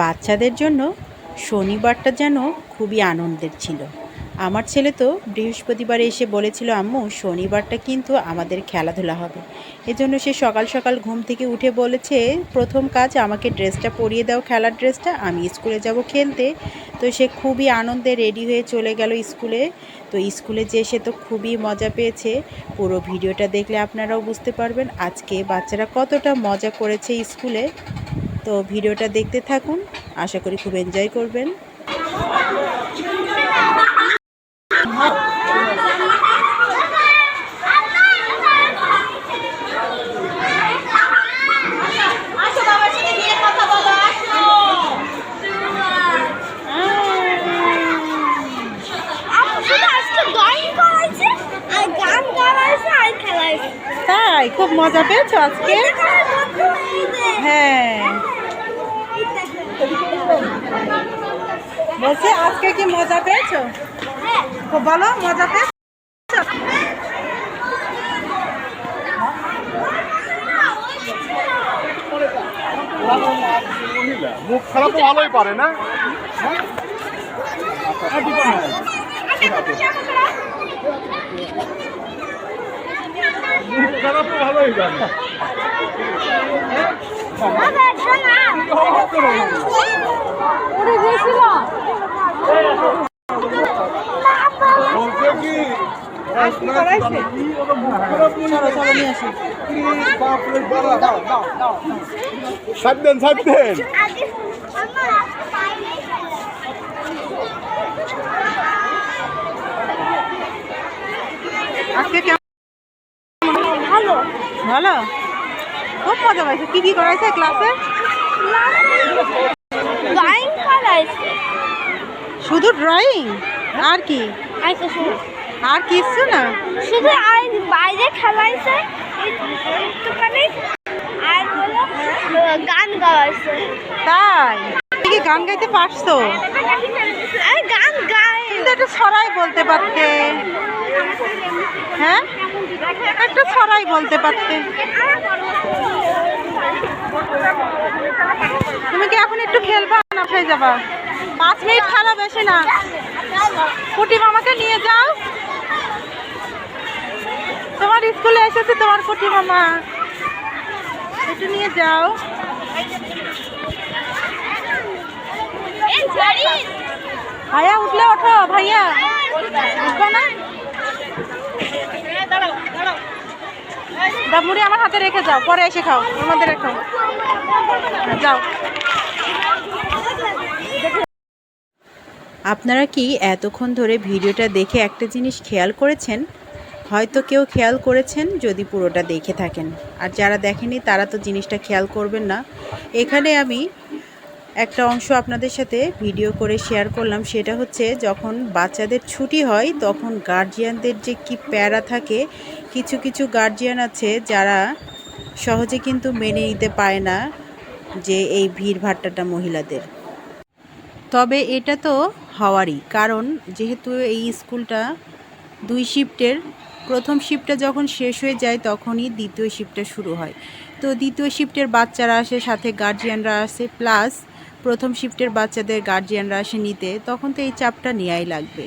বাচ্চাদের জন্য শনিবারটা যেন খুবই আনন্দের ছিল। আমার ছেলে তো বৃহস্পতিবার এসে বলেছিল, আম্মু, শনিবারটা কিন্তু আমাদের খেলাধুলা হবে। এজন্য সে সকাল সকাল ঘুম থেকে উঠে বলেছে, প্রথম কাজ আমাকে ড্রেসটা পরিয়ে দাও, খেলার ড্রেসটা। আমি স্কুলে যাব খেলতে। তো সে খুবই আনন্দে রেডি হয়ে চলে গেল স্কুলে। তো স্কুলে যে সে তো খুবই মজা পেয়েছে। পুরো ভিডিওটা দেখলে আপনারাও বুঝতে পারবেন আজকে বাচ্চারা কতটা মজা করেছে স্কুলে। তো ভিডিওটা দেখতে থাকুন। আশা করি খুব এনজয় করবেন। খেলাইছে তাই খুব মজা পেয়েছ আজকে? হ্যাঁ। বলছে আজকে কি মজা পেয়েছ? খুব ভালো মজা পেয়েছ? মুখ খারাপ তো ভালোই পারে না? মুখ খারাপ তো ভালোই জানে ভালো। ভালো? খুব মজা পাইছে। কি কি করাইছে ক্লাসে ড্রয়িং শুধু ড্রয়িং আর কি? আচ্ছা আর কিছু না। শুধু আর বাইরে খেলাইছে একটুখানি। আর হলো গান গাওয়াইছে তাই? কি গান গাইতে পারছ? আর গান গায় কিন্তু একটু ছড়াই বলতে পারতে। হ্যাঁ? একটু ছড়াই বলতে পারতে। একটু খেলবা না হয়ে যাবা? পাঁচ মিনিট খেলা বেশি না। কুটি মামাকে নিয়ে যাও। তোমার স্কুলে এসেছে তোমার কুটি মামা। একটু নিয়ে যাও। ভাইয়া উঠলে ওঠো ভাইয়া। উঠবো না? মুড়ি আমার হাতে রেখে যাও পরে এসে খাও আমাদের রেখো যাও। আপনারা কি এতক্ষণ ধরে ভিডিওটা দেখে একটা জিনিস খেয়াল করেছেন? হয়তো কেউ খেয়াল করেছেন যদি পুরোটা দেখে থাকেন। আর যারা দেখেনি তারা তো জিনিসটা খেয়াল করবেন না। এখানে আমি একটা অংশ আপনাদের সাথে ভিডিও করে শেয়ার করলাম। সেটা হচ্ছে, যখন বাচ্চাদের ছুটি হয়, তখন গার্জিয়ানদের যে কি প্যারা থাকে, কিছু কিছু গার্জিয়ান আছে যারা সহজে কিন্তু মেনে নিতে পারে না যে এই ভিড় ভাট্টাটা মহিলাদের। তবে এটা তো হওয়ারই। কারণ যেহেতু এই স্কুলটা দুই শিফটের, প্রথম শিফটটা যখন শেষ হয়ে যায় তখনই দ্বিতীয় শিফটটা শুরু হয়। তো দ্বিতীয় শিফটের বাচ্চারা আসে, সাথে গার্জিয়ানরা আসে প্লাস প্রথম শিফটের বাচ্চাদের গার্জিয়ানরা আসে নিতে, তখন তো এই চাপটা নেওয়াই লাগবে।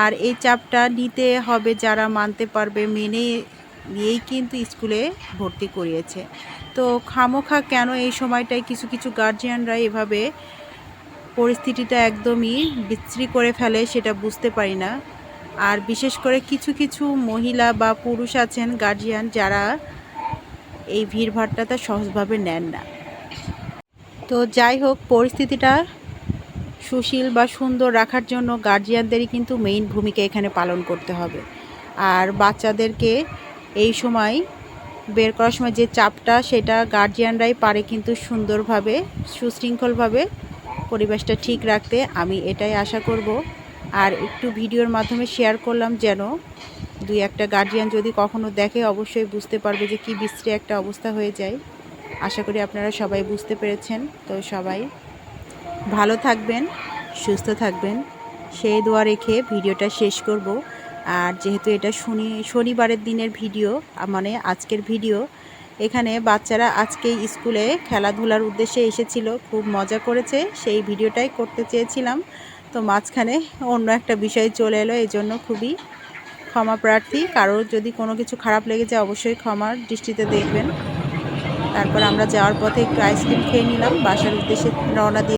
আর এই চাপটা নিতে হবে যারা মানতে পারবে, মেনে নিয়েই কিন্তু স্কুলে ভর্তি করিয়েছে। তো খামোখা কেন এই সময়টায় কিছু কিছু গার্জিয়ানরা এভাবে পরিস্থিতিটা একদমই বিচ্ছিরি করে ফেলে সেটা বুঝতে পারি না। আর বিশেষ করে কিছু কিছু মহিলা বা পুরুষ আছেন গার্জিয়ান যারা এই ভিড়ভাট্টাটা সহজভাবে নেন না। তো যাই হোক, পরিস্থিতিটা সুশীল বা সুন্দর রাখার জন্য গার্জিয়ানদেরই কিন্তু মেইন ভূমিকা এখানে পালন করতে হবে। আর বাচ্চাদেরকে এই সময় বের করার সময় যে চাপটা, সেটা গার্জিয়ানরাই পারে কিন্তু সুন্দরভাবে, সুশৃঙ্খলভাবে পরিবেশটা ঠিক রাখতে আমি এটাই আশা করব। আর একটু ভিডিওর মাধ্যমে শেয়ার করলাম যেন দুই একটা গার্জিয়ান যদি কখনো দেখে, অবশ্যই বুঝতে পারবে যে কি বিশ্রী একটা অবস্থা হয়ে যায়। আশা করি আপনারা সবাই বুঝতে পেরেছেন। তো সবাই ভালো থাকবেন, সুস্থ থাকবেন। সেই দোয়া রেখে ভিডিওটা শেষ করব। আর যেহেতু এটা শনি, শনিবারের দিনের ভিডিও মানে আজকের ভিডিও এখানে বাচ্চারা আজকে স্কুলে খেলাধুলার উদ্দেশ্যে এসেছিল, খুব মজা করেছে, সেই ভিডিওটাই করতে চেয়েছিলাম। তো মাঝখানে অন্য একটা বিষয় চলে এলো এই জন্য খুবই ক্ষমা প্রার্থী। কারোর যদি কোনো কিছু খারাপ লেগে যায়, অবশ্যই ক্ষমার দৃষ্টিতে দেখবেন। তারপর আমরা যাওয়ার পথে একটু আইসক্রিম খেয়ে নিলাম, বাসার উদ্দেশ্যে রওনা দিয়ে